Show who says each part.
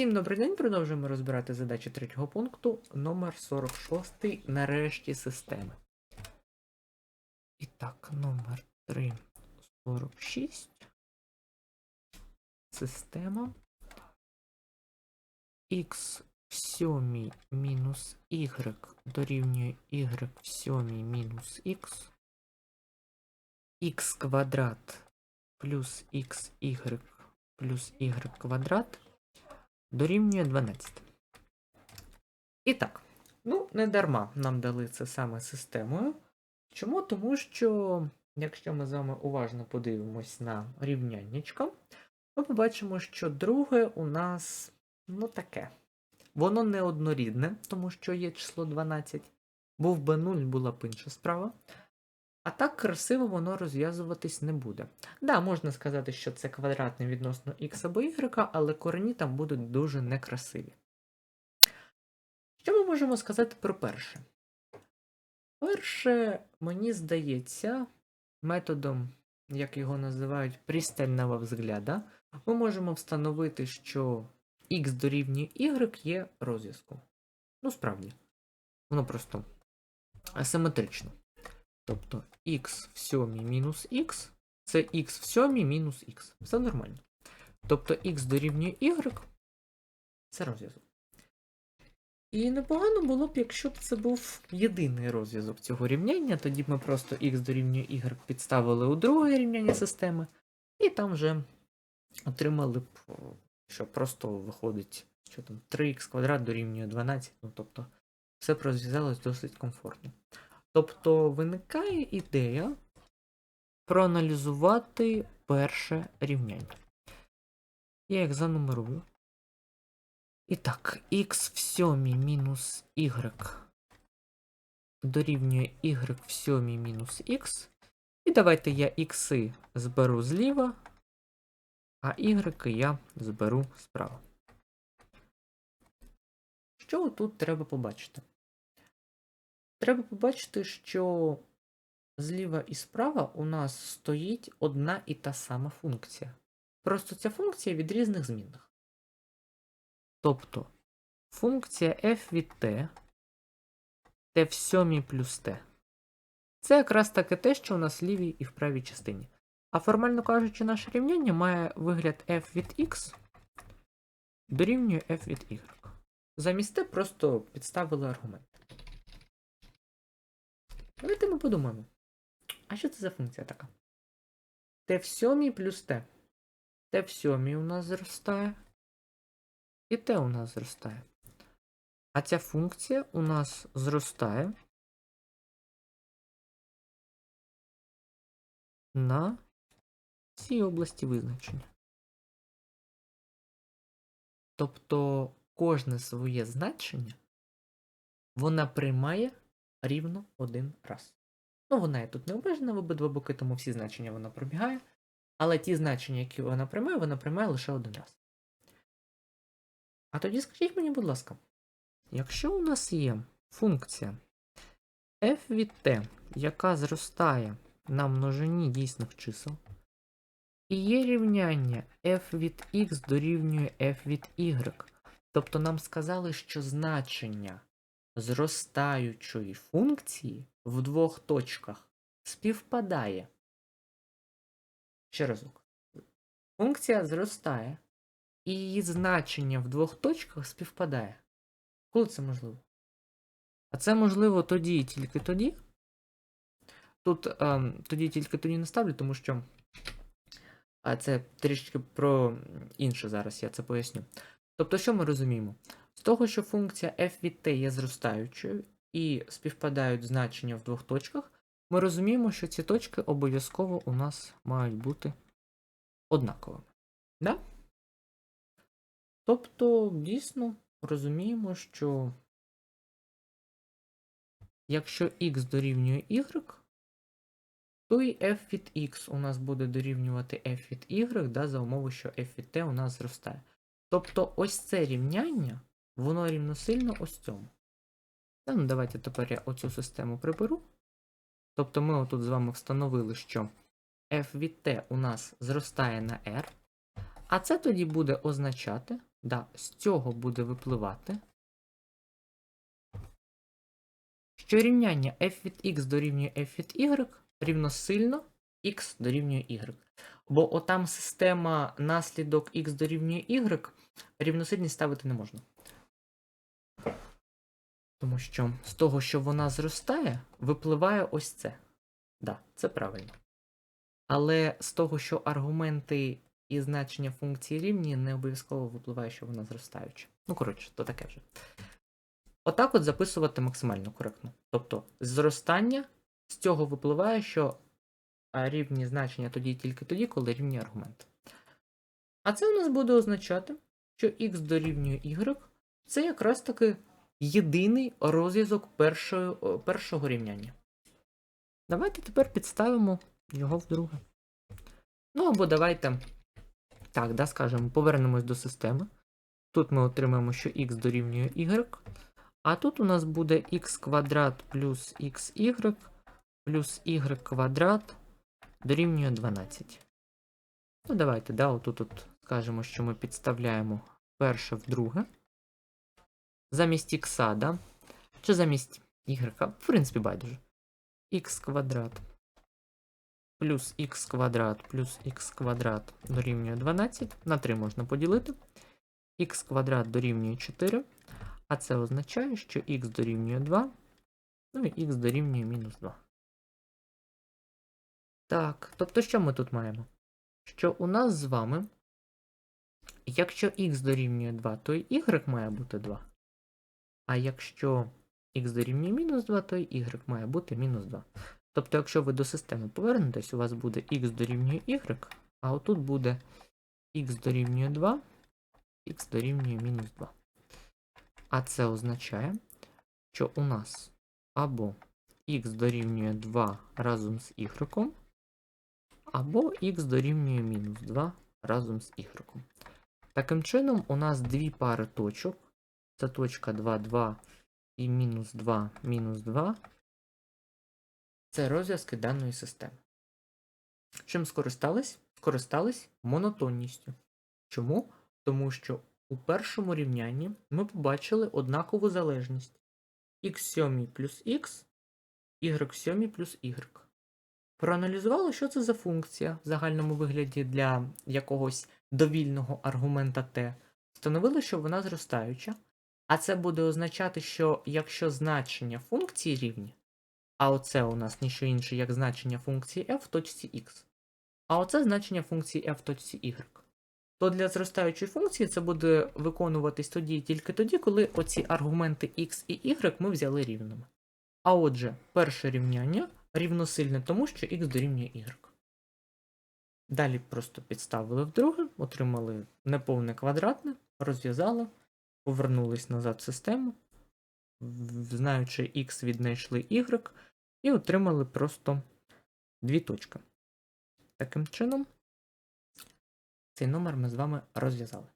Speaker 1: Всім добрий день. Продовжуємо розбирати задачі третього пункту номер 46 нарешті системи. І так, номер 3, 46. Система. Х в сьомій мінус y дорівнює y в сьомій мінус х. х квадрат плюс xy плюс y квадрат дорівнює 12. І так, ну, не дарма нам дали це саме системою. Чому? Тому що, якщо ми з вами уважно подивимось на рівняннячко, ми побачимо, що друге у нас, ну, таке. Воно не однорідне, тому що є число 12. Був би 0, була б інша справа. А так красиво воно розв'язуватись не буде. Да, можна сказати, що це квадратне відносно x або y, але корені там будуть дуже некрасиві. Що ми можемо сказати про перше? Перше, мені здається, методом, як його називають, пристального взгляда, ми можемо встановити, що x дорівнює y є розв'язком. Ну, справді, воно просто асиметрично. Тобто x в сьомій мінус x це x в сьомій мінус x. Все нормально. Тобто x дорівнює y це розв'язок. І непогано було б, якщо б це був єдиний розв'язок цього рівняння, тоді б ми просто x дорівнює y підставили у друге рівняння системи, і там вже отримали б, що просто виходить, що там 3х квадрат дорівнює 12, ну тобто все б розв'язалось досить комфортно. Тобто виникає ідея проаналізувати перше рівняння. Я їх занумерую. І так, х в сьомій мінус y дорівнює y в сьомій мінус х. І давайте я ікси зберу зліва, а y я зберу справа. Що тут треба побачити? Треба побачити, що зліва і справа у нас стоїть одна і та сама функція. Просто ця функція від різних змінних. Тобто функція f від t, t в сьомій плюс t. Це якраз таке те, що у нас в лівій і в правій частині. А формально кажучи, наше рівняння має вигляд f від x дорівнює f від y. Замість t просто підставили аргумент. Давайте ми подумаємо. А що це за функція така? Т в сьомій плюс Т. Т в сьомій у нас зростає. І Т у нас зростає. А ця функція у нас зростає на цій області визначення. Тобто кожне своє значення вона приймає рівно один раз. Ну, вона і тут не обмежена в обидва боки, тому всі значення вона пробігає. Але ті значення, які вона приймає, вона приймає лише один раз. А тоді скажіть мені, будь ласка, якщо у нас є функція f від t, яка зростає на множині дійсних чисел, і є рівняння f від x дорівнює f від y, тобто нам сказали, що значення зростаючої функції в двох точках співпадає. Ще разок. Функція зростає, і її значення в двох точках співпадає. Коли це можливо? А це можливо тоді і тільки тоді. Тут ем, тоді тільки тоді не ставлю, тому що а це трішки про інше зараз, я це поясню. Тобто, що ми розуміємо? З того, що функція f від t є зростаючою і співпадають значення в двох точках, ми розуміємо, що ці точки обов'язково у нас мають бути однаковими. Да? Тобто, дійсно розуміємо, що якщо x дорівнює y, то і f від x у нас буде дорівнювати f від y, да, за умови, що f від t у нас зростає. Тобто ось це рівняння, воно рівносильно ось цьому. Та, ну, давайте тепер я оцю систему приберу. Тобто ми отут з вами встановили, що f від t у нас зростає на r, а це тоді буде означати, да, з цього буде випливати, що рівняння f від x дорівнює f від y рівносильно x дорівнює y. Бо отам система наслідок x дорівнює y рівносильність ставити не можна. Тому що з того, що вона зростає, випливає ось це. Да, це правильно. Але з того, що аргументи і значення функції рівні, не обов'язково випливає, що вона зростаюча. Ну, коротше, то таке вже. Отак от записувати максимально коректно. Тобто, зростання з цього випливає, що а, рівні значення тоді тільки тоді, коли рівні аргументи. А це у нас буде означати, що x дорівнює y це якраз таки єдиний розв'язок першої, о, першого рівняння. Давайте тепер підставимо його вдруге. Ну або давайте. Так, да, скажемо, повернемось до системи. Тут ми отримаємо, що x дорівнює y. А тут у нас буде x квадрат плюс xy плюс y квадрат дорівнює 12. Ну, давайте, да, отут от скажемо, що ми підставляємо перше в друге. Замість х, да? Чи замість y, в принципі, байдуже. х квадрат плюс х квадрат плюс х квадрат дорівнює 12. На 3 можна поділити. х квадрат дорівнює 4. А це означає, що х дорівнює 2. Ну і х дорівнює мінус 2. Так, тобто що ми тут маємо? Що у нас з вами, якщо х дорівнює 2, то і y має бути 2. А якщо х дорівнює мінус 2, то і y має бути мінус 2. Тобто, якщо ви до системи повернетесь, у вас буде х дорівнює y, а отут буде х дорівнює 2, х дорівнює мінус 2. А це означає, що у нас або х дорівнює 2 разом з y, або х дорівнює мінус 2 разом з y. Таким чином, у нас дві пари точок. Це точка 2, 2 і мінус 2, мінус 2. Це розв'язки даної системи. Чим скористались? Скористались монотонністю. Чому? Тому що у першому рівнянні ми побачили однакову залежність x7 плюс x, y7 плюс y. Проаналізували, що це за функція в загальному вигляді для якогось довільного аргумента t. Встановили, що вона зростаюча. А це буде означати, що якщо значення функції рівні, а оце у нас ніщо інше, як значення функції f в точці x, а оце значення функції f в точці y, то для зростаючої функції це буде виконуватись тоді і тільки тоді, коли оці аргументи x і y ми взяли рівними. А отже, перше рівняння рівносильне тому, що x дорівнює y. Далі просто підставили в друге, отримали неповне квадратне, розв'язали, повернулись назад в систему, знаючи x, віднайшли y, і отримали просто дві точки. Таким чином, цей номер ми з вами розв'язали.